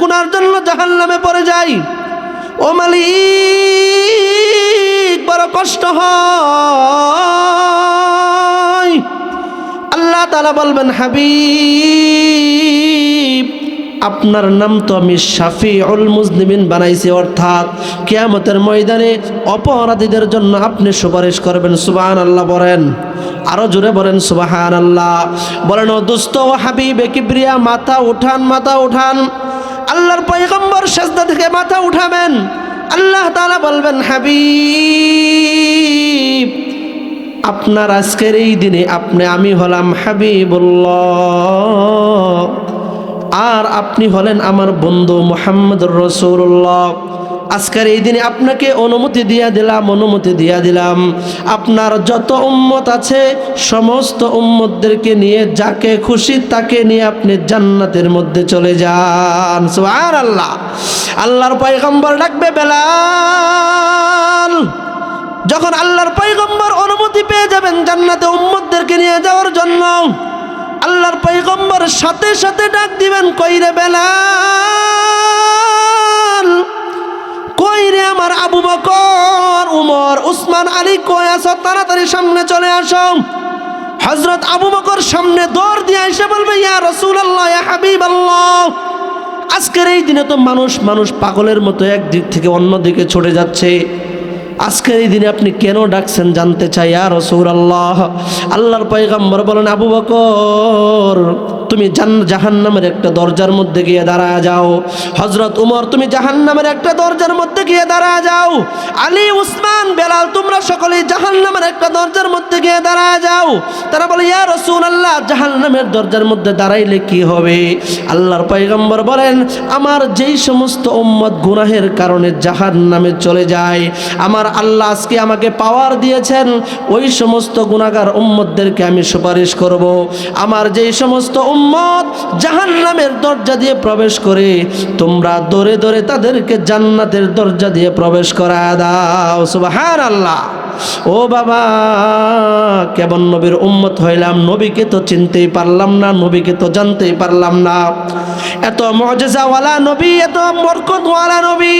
গুনার জন্য জাহান নামে পড়ে যাই। ও মালিক, বড় কষ্ট হয়। আল্লাহ তালা বলবেন, হাবিব, আপনার নাম তো আমি শাফি উল মুজলিমিন বানাইছি, অর্থাৎ কিয়ামতের ময়দানে অপরাধীদের জন্য আপনি সুপারিশ করবেন সুবাহান আল্লাহ বলেন। আরও জোরে বলেন সুবাহান আল্লাহ বলেন দুস্থ ও হাবিবে কিবরিয়া, মাথা উঠান মাথা উঠান। আল্লাহর পয়গম্বর সেজদা থেকে মাথা উঠাবেন। আল্লাহ তাআলা বলবেন, হাবিব, আপনার আজকের এই দিনে আপনি, আমি হলাম হাবিবুল্লাহ। আর আপনি হলেন আমার বন্ধু মোহাম্মদ রসুল্লাহ আজকের এই দিনে আপনাকে অনুমতি দিয়া দিলাম, অনুমতি দিয়া দিলাম। আপনার যত উম্মত আছে, সমস্ত উম্মতদেরকে নিয়ে যাকে খুশি তাকে নিয়ে আপনি জান্নাতের মধ্যে চলে যান। আর আল্লাহ আল্লাহর পয়গম্বর ডাকবে বেলাল। যখন আল্লাহর পৈগম্বর অনুমতি পেয়ে যাবেন জান্নাতে উম্মতদেরকে নিয়ে যাওয়ার জন্য, আল্লাহর পৈগম্বর সাথে সাথে ডাক দিবেন, কইরে বেলাল! কইরে আমার আবু বকর? উমর, উসমান, আলী কই আছো? তাড়াতাড়ি সামনে চলে আসো। হজরত আবু বকর সামনে দৌড় দিয়ে এসে বলবে, ইয়া রসুল আল্লাহ ইয়া হাবিব আল্লাহ আজকের এই দিনে তো মানুষ মানুষ পাগলের মতো একদিক থেকে অন্য দিকে ছুটে যাচ্ছে। আজকের এই দিনে আপনি কেন ডাকছেন জানতে চাই? আর রসুর আল্লাহ আল্লাহর পয়গাম্বর বলেন, আবু বকর তুমি জান, জাহান্নামের একটা দরজার মধ্যে গিয়ে দাঁড়া যাও। হজরত উমর, তুমি জাহান্নামের একটা দরজার মধ্যে গিয়ে দাঁড়া যাও। আলী, উসমান, বেলাল, তোমরা সকলেই জাহান্নামের একটা দরজার মধ্যে গিয়ে দাঁড়া যাও। তারা বলে, ইয়া রসুল আল্লাহ জাহান্নামের দরজার মধ্যে দাঁড়াইলে কি হবে? আল্লাহর পয়গম্বর বলেন, আমার যেই সমস্ত উম্মত গুনাহের কারণে জাহান্নামে চলে যায়, আমার আল্লাহ আজকে আমাকে পাওয়ার দিয়েছেন, ওই সমস্ত গুণাগার উম্মতদেরকে আমি সুপারিশ করব। আমার যেই সমস্ত উম্মত জাহান্নামের দরজা দিয়ে প্রবেশ করে, তোমরা দরে দরে তাদেরকে জান্নাতের দরজা দিয়ে প্রবেশ করা দাও সুবাহান আল্লাহ ও বাবা, কেমন নবীর উম্মত হইলাম, নবীকে তো চিনতেই পারলাম না, নবীকে তো জানতেই পারলাম না। এত মজেজাওয়ালা নবী, এত বরকতওয়ালা নবী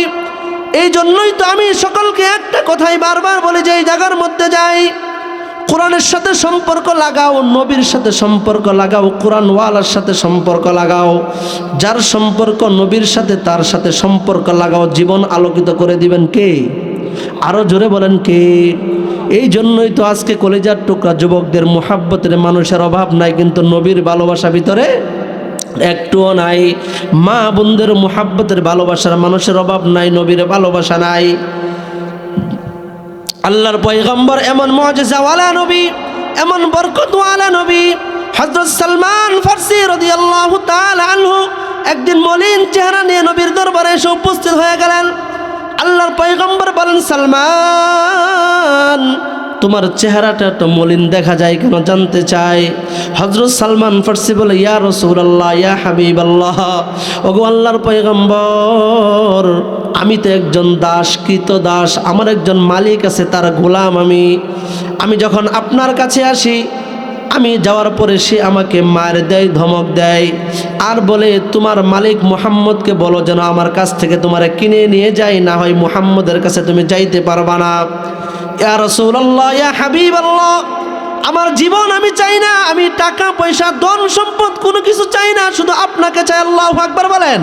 এই জন্যই তো আমি সকলকে একটা কথাই বারবার বলে যে, এই জায়গার মধ্যে যাই। কোরআনের সাথে সম্পর্ক লাগাও, নবীর সাথে সম্পর্ক লাগাও, কোরআনওয়ালার সাথে সম্পর্ক লাগাও। যার সম্পর্ক নবীর সাথে, তার সাথে সম্পর্ক লাগাও। জীবন আলোকিত করে দিবেন কে? আরও জোরে বলেন কে? এই জন্যই তো আজকে কলেজার টুকরা যুবকদের মোহাব্বতের মানুষের অভাব নাই, কিন্তু নবীর ভালোবাসা ভিতরে একটুও নাই। মা বোনদের মোহাব্বতের ভালোবাসার মানুষের অভাব নাই, নবীর ভালোবাসা নাই। আল্লাহর পয়গম্বর এমন মজেজাওয়ালা নবী, এমন বরকতওয়ালা নবী। হজরত সালমান ফার্সি রদি আল্লাহ আনহু একদিন মলিন চেহারা নিয়ে নবীর দরবারে এসে উপস্থিত হয়ে গেলেন। আল্লাহর পয়গম্বর বলেন, সালমান তোমার চেহারাটা তো মলিন দেখা যায় কেন জানতে চাই হজরত সালমান ফার্সি বলে, ইয়া রসুল আল্লাহ ইয়া হাবিব আল্লাহ ওগো আল্লাহর পয়গম্বর, আমি তো একজন দাস কৃত দাস, আমার একজন মালিক আছে, তার গোলাম আমি। আমি যখন আপনার কাছে আসি, আমি যাওয়ার পরে সে আমাকে মার দেয়, ধমক দেয়। আর বলে, তোমার মালিক মোহাম্মদকে বলো যেন আমার কাছ থেকে তোমার কিনে নিয়ে যাই না হয় মোহাম্মদের কাছে তুমি যাইতে পারবা না। ইয়া রসুল্লাহ ইয়া হাবিব আল্লাহ আমার জীবন আমি চাই না, আমি টাকা, পয়সা, ধন, সম্পদ কোনো কিছু চাই না, শুধু আপনাকে চাই আল্লাহ আকবার বলেন।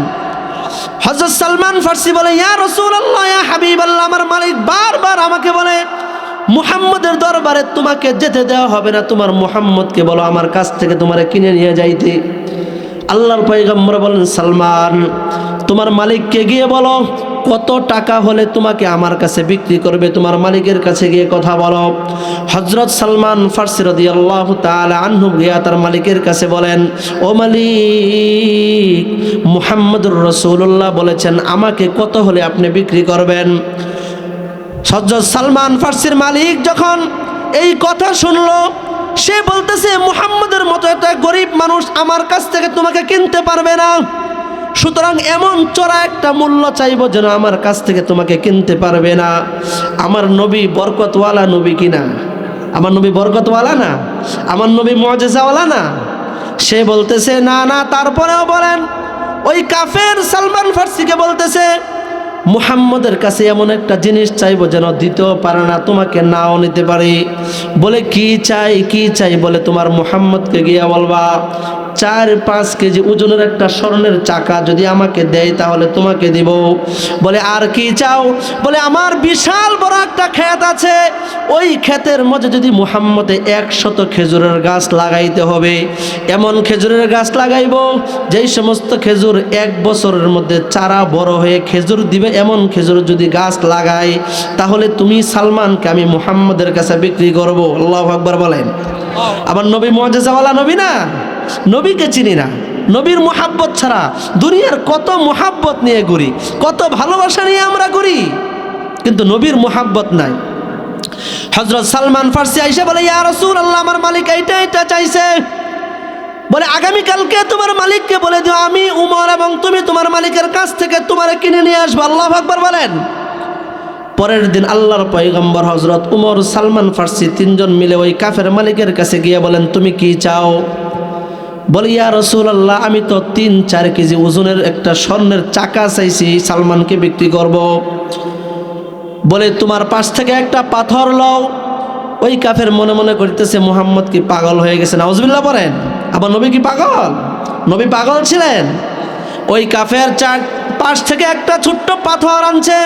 হজরত সালমান ফার্সি বলে, ইয়া রসুল আল্লাহ ইয়া হাবিব আল্লাহ আমার মালিক বারবার আমাকে বলে, মুহাম্মদের দরবারে তোমাকে যেতে দেওয়া হবে না, তোমার মুহাম্মদকে বলো, আমার কাছ থেকে তোমারে কিনে নিয়ে যাইতে। আল্লাহর পয়গম্বর বলেন, সালমান, তোমার মালিককে গিয়ে বলো কত টাকা হলে তোমাকে আমার কাছে বিক্রি করবে? তোমার মালিকের কাছে গিয়ে কথা বলো। হজরত সালমান ফার্সি রদি আল্লাহ তালা আনহু গিয়া তার মালিকের কাছে বলেন, ও মালিক, মুহাম্মদুর রসুল্লাহ বলেছেন, আমাকে কত হলে আপনি বিক্রি করবেন? সজ্জদ সালমান ফার্সির মালিক যখন এই কথা শুনলো, সে বলতেছে, মুহাম্মদের মতো একটা গরিব মানুষ আমার কাছ থেকে তোমাকে কিনতে পারবে না। সুতরাং এমন চড়া একটা মূল্য চাইব যেন আমার কাছ থেকে তোমাকে কিনতে পারবে না। আমার নবী বরকতওয়ালা নবী কিনা আমার নবী বরকতওয়ালা না? আমার নবী মজেজাওয়ালা না? সে বলতেছে, না না। তারপরেও বলেন, ওই কাফের সালমান ফার্সিকে বলতেছে মুহাম্মদের কাছে এমন একটা জিনিস চাইব যেন দিতেও পারে না, তোমাকে নাও নিতে পারে। বলে, কি চাই কি চাই? বলে, তোমার মুহাম্মদকে গিয়া বলবা, চার পাঁচ কেজি ওজনের একটা স্বর্ণের চাকা যদি আমাকে দেয় তাহলে তোমাকে দিব। বলে, আর কি চাও? বলে, আমার বিশাল বড় একটা ক্ষেত আছে, ওই ক্ষেতের মধ্যে যদি মুহাম্মদে একশত খেজুরের গাছ লাগাইতে হবে, এমন খেজুরের গাছ লাগাইব, যেই সমস্ত খেজুর এক বছরের মধ্যে চারা বড় হয়ে খেজুর দিবে এমন খেজুর যদি গাছ লাগাই, তাহলে তুমি সালমানকে আমি মুহাম্মদের কাছে বিক্রি করব। আল্লাহ আকবর বলেন। আবার নবী মজাজাওয়ালা নবী না? নবীকে চিনি না। নবীর মোহাব্বত ছাড়া দুনিয়ার কত মোহাব্বত নিয়ে ঘুরি, কত ভালোবাসা নিয়ে আমরা ঘুরি, কিন্তু নবীর মোহাব্বত নাই। হজরত সালমান ফার্সি আইসে বলে, ইয়া রসুল আল্লাহ আমার মালিক এইটা এটা চাইছে। আগামীকালকে তোমার মালিককে বলে দিও, আমি উমর এবং তুমি তোমার মালিকের কাছ থেকে তোমার কিনে নিয়ে আসব। আল্লাহ আকবর বলেন। পরের দিন আল্লাহর পয়গম্বর হজরত উমর সালমান ফার্সি তিনজন মিলে ওই কাফের মালিকের কাছে গিয়ে বলেন, তুমি কি চাও? বলে, ইয়া রসুল আল্লাহ আমি তো তিন চার কেজি ওজনের একটা স্বর্ণের চাকা চাইছি, সালমানকে বিক্রি করব। বলে, তোমার পাশ থেকে একটা পাথর লও। ওই কাফের মনে মনে করতেছে, মোহাম্মদ কি পাগল হয়ে গেছে? নাউজবিল্লা পড়েন আবার নবী কি পাগল? নবী পাগল ছিলেন? ওই কাফের চার পাশ থেকে একটা ছোট্ট পাথর আনছে।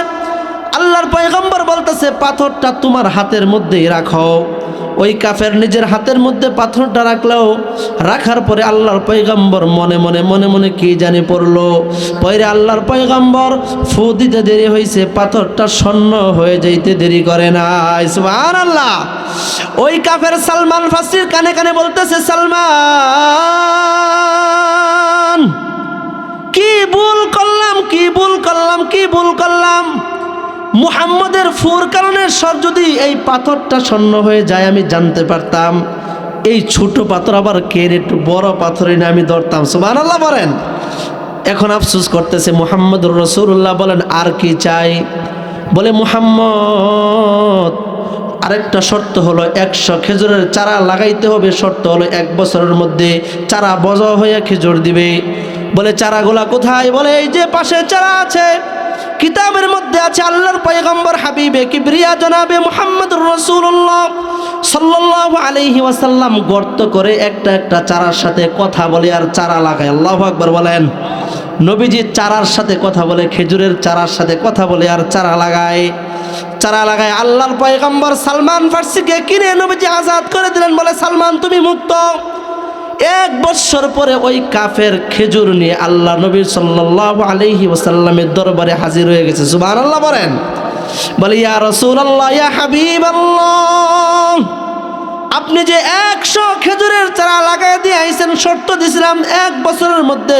আল্লাহর পয়গম্বর বলতেছে, পাথরটা তোমার হাতের মধ্যেই রাখো। ওই কাফের নিজের হাতের মধ্যে পাথরটা রাখলেও, রাখার পরে আল্লাহর পয়গম্বর মনে মনে মনে মনে কি জানি পড়ল। পরে আল্লাহর পয়গম্বর, ফু দিতে দেরি হয়েছে পাথরটা স্বর্ণ হয়ে যাইতে দেরি করে না আল্লাহ ওই কাফের সালমান ফাসির কানে কানে বলতেছে, সালমান, কি ভুল করলাম, কি ভুল করলাম, কি ভুল করলাম? মুহাম্মদের ফুর কারণে সর যদি এই পাথরটা স্বর্ণ হয়ে যায়, আমি জানতে পারতাম। এই ছোট পাথর আবার কে একটু বড় পাথরই না আমি ধরতাম। সুবাহ আল্লাহ বলেন। এখন আফসুস করতেছে মোহাম্মদ রসুল্লাহ বলেন, আর কি চাই? বলে, মুহাম্মদ, আরেকটা শর্ত হলো, একশো খেজুরের চারা লাগাইতে হবে। শর্ত হলো, এক বছরের মধ্যে চারা বজা হয়ে খেজুর দিবে। বলে, চারাগুলা কোথায়? বলে, এই যে পাশে চারা আছে। কিতাবের মধ্যে আছে আল্লাহর পয়গম্বর হাবিবে কিবরিয়া জনাবে মুহাম্মদ রসুল্লাহ সাল্লাল্লাহু আলাইহি ওয়াসাল্লাম গর্ত করে একটা একটা চারার সাথে কথা বলে আর চারা লাগায়। আল্লাহ আকবর বলেন। নবীজি চারার সাথে কথা বলে, খেজুরের চারার সাথে কথা বলে আর চারা লাগায়। চারা লাগায়। আল্লাহর পয়গম্বর সালমান ফার্সিকে কিনে নবীজি আজাদ করে দিলেন। বলে, সালমান, তুমি মুক্ত। এক বৎসর পরে ওই কাফের খেজুর নিয়ে আল্লাহ নবী সাল্লাহ আলহি ওসাল্লামের দরবারে হাজির হয়ে গেছে। সুবাহ আল্লাহ বলেন। বলে, ইয়া রসুল আল্লাহ ইয়া হাবিব আল্লাহ আপনি যে একশো খেজুরের চারা লাগাই দিয়ে আইসেন শর্ত দিছিলাম এক বছরের মধ্যে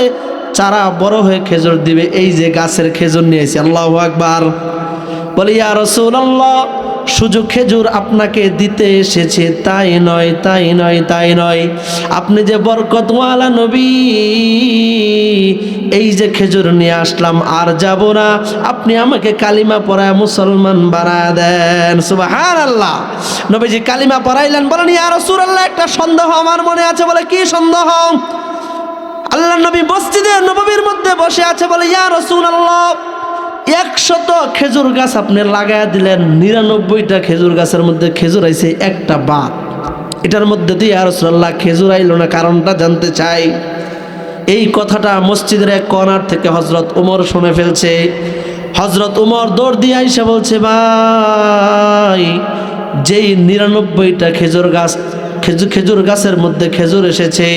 চারা বড় হয়ে খেজুর দিবে, এই যে গাছের খেজুর নিয়েছি আল্লাহ আকবার। বলে, ইয়া রসুল আল্লাহ শুধু খেজুর আপনাকে দিতে এসেছে। তাই নয় তাই নয় তাই নয়। আপনি যে বরকতওয়ালা নবী, এই যে খেজুর নিয়ে আসলাম, আর যাব না। আপনি আমাকে কালিমা পড়ায় মুসলমান বানায় দেন। সুবাহান আল্লাহ নবীজি কালিমা পড়াইলেন, বলেন, ইয়া রাসূলুল্লাহ, একটা সন্দেহ আমার মনে আছে। বলে, কি সন্দেহ? আল্লাহ নবী মসজিদে, নববীর মধ্যে বসে আছে, বলে, ইয়া রাসূলুল্লাহ একশত খেজুর গাছ আপনি লাগাই দিলেন, নিরানব্বইটা খেজুর গাছের মধ্যে খেজুর আইছে একটা বাদ এটার মধ্যে দিয়ে রসুল্লাহ খেজুর আইল না, কারণটা জানতে চাই। এই কথাটা মসজিদের এক কর্নার থেকে হজরত উমর শুনে ফেলছে। হজরত উমর দৌড় দিয়ে আইসা বলছে, ভাই, যেই নিরানব্বইটা খেজুর গাছ খেজুর খেজুর গাছের মধ্যে খেজুর এসেছে।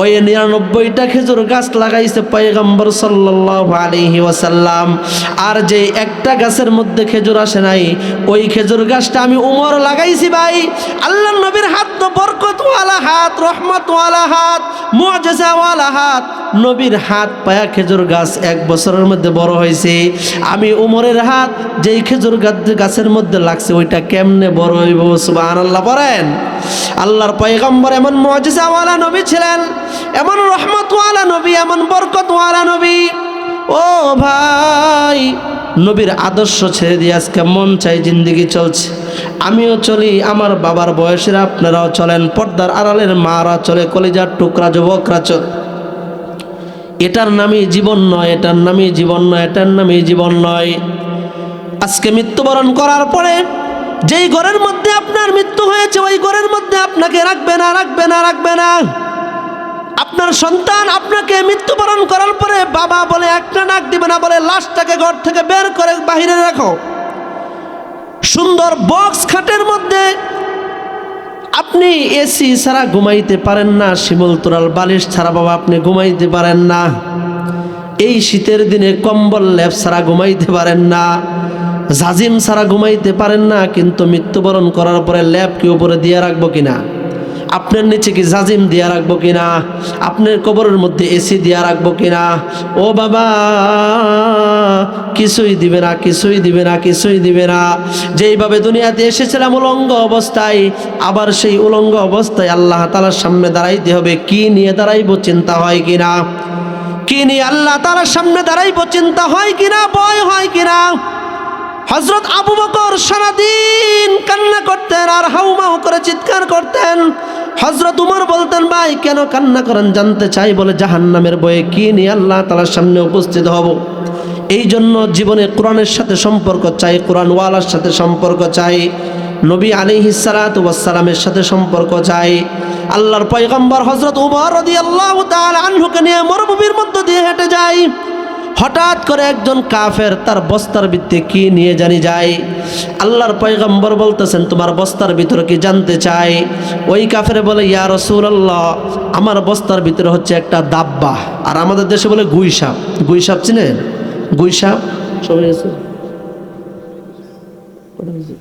ওই নিরানব্বইটা খেজুর গাছ লাগাইছে পয়গম্বর সাল্লাহ আলহি ওয়াসাল্লাম। আর যে একটা গাছের মধ্যে খেজুর আসে নাই, ওই খেজুর গাছটা আমি উমর লাগাইছি ভাই। আল্লাহ নবীর হাত তো বরকতওয়ালা হাত, রহমতওয়ালা হাত মুআজিজাওয়ালা হাত। নবীর হাত পায়া খেজুর গাছ এক বছরের মধ্যে বড় হয়েছে। আমি উমরের হাত যেই খেজুর গাছের মধ্যে লাগছে, ওইটা কেমনে বড় হইব সুবহানাল্লাহ বলেন। আল্লাহর পয়গম্বর এমন মজিজাওয়ালা নবী ছিলেন, এমন রহমতওয়ালা নবী, এমন বরকতওয়ালা নবী। ও ভাই, নবীর আদর্শ ছেড়ে দিয়ে আজকে মন চাই জিন্দিগি চলছে। আমিও চলি, আমার বাবার বয়সের আপনারাও চলেন, পর্দার আড়ালের মারা চলে, কলিজার টুকরা, যুবকরা চলে। এটার নামই জীবন নয়, এটার নামই জীবন নয়, এটার নামই জীবন নয়। আজকে মৃত্যুবরণ করার পরে যেই ঘরের মধ্যে আপনার মৃত্যু হয়েছে, ওই ঘরের মধ্যে আপনাকে রাখবে না রাখবে না রাখবে না। আপনার সন্তান আপনাকে মৃত্যুবরণ করার পরে বাবা বলে একটা নাক দিবে না, বলে লাশটাকে ঘর থেকে বের করে বাহিরে রাখো। সুন্দর বক্স খাটের মধ্যে আপনি এসি ছাড়া ঘুমাইতে পারেন না, শিমুল তোরাল বালিশ ছাড়া বাবা আপনি ঘুমাইতে পারেন না। এই শীতের দিনে কম্বল ল্যাপ ছাড়া ঘুমাইতে পারেন না জাজিম ছাড়া ঘুমাইতে পারেন না, কিন্তু মৃত্যুবরণ করার পরে ল্যাব কি উপরে দিয়ে রাখব কিনা? আপনার নিচে কি জাজিম দিয়া রাখব কিনা? আপনার কবরের মধ্যে এসি দিয়া রাখব কিনা? ও বাবা! কিছুই দিবে না, কিছুই দিবে না, কিছুই দিবে না। যেইভাবে দুনিয়াতে এসেছিলাম উলঙ্গ অবস্থায়, আবার সেই উলঙ্গ অবস্থায় আল্লাহ তালার সামনে দাঁড়াইতে হবে। কি নিয়ে দাঁড়াইব, চিন্তা হয় কিনা? কি নিয়ে আল্লাহ তালার সামনে দাঁড়াইবো, চিন্তা হয় কিনা, ভয় হয় কিনা? হজরত আবু বকর সারাদিন কান্না করতেন আর হাউমাউ করে চিৎকার করতেন। হজরত উমর বলতেন, ভাই, কেন কান্না করেন? জানতে চাই বলে জাহান্নামের বয়ে কি নিয়ে আল্লাহ তালার সামনে উপস্থিত হব? এই জন্য জীবনে কোরআনের সাথে সম্পর্ক চাই কোরআন ওয়ালার সাথে সম্পর্ক চাই, নবী আলী হিসালাতামের সাথে সম্পর্ক চাই। আল্লাহর পয়গম্বর হজরত উমর রদি আল্লাহ আনহুকে নিয়ে মরুভূমির মধ্য দিয়ে হেঁটে যায় হঠাৎ করে একজন কাফের তার বস্তার ভিত্তি কি নিয়ে জানি যায় আল্লাহর পয়গম্বর বলতেছেন, তোমার বস্তার ভিতরে কি জানতে চাই? ওই কাফের বলে, ইয়া রসুল্লাহ আমার বস্তার ভিতরে হচ্ছে একটা দাব্বা। আর আমাদের দেশে বলে গুইসাপ গুইসাপ গুই চিনেন? গুই সাপ সবাই আছে কটা বাজে?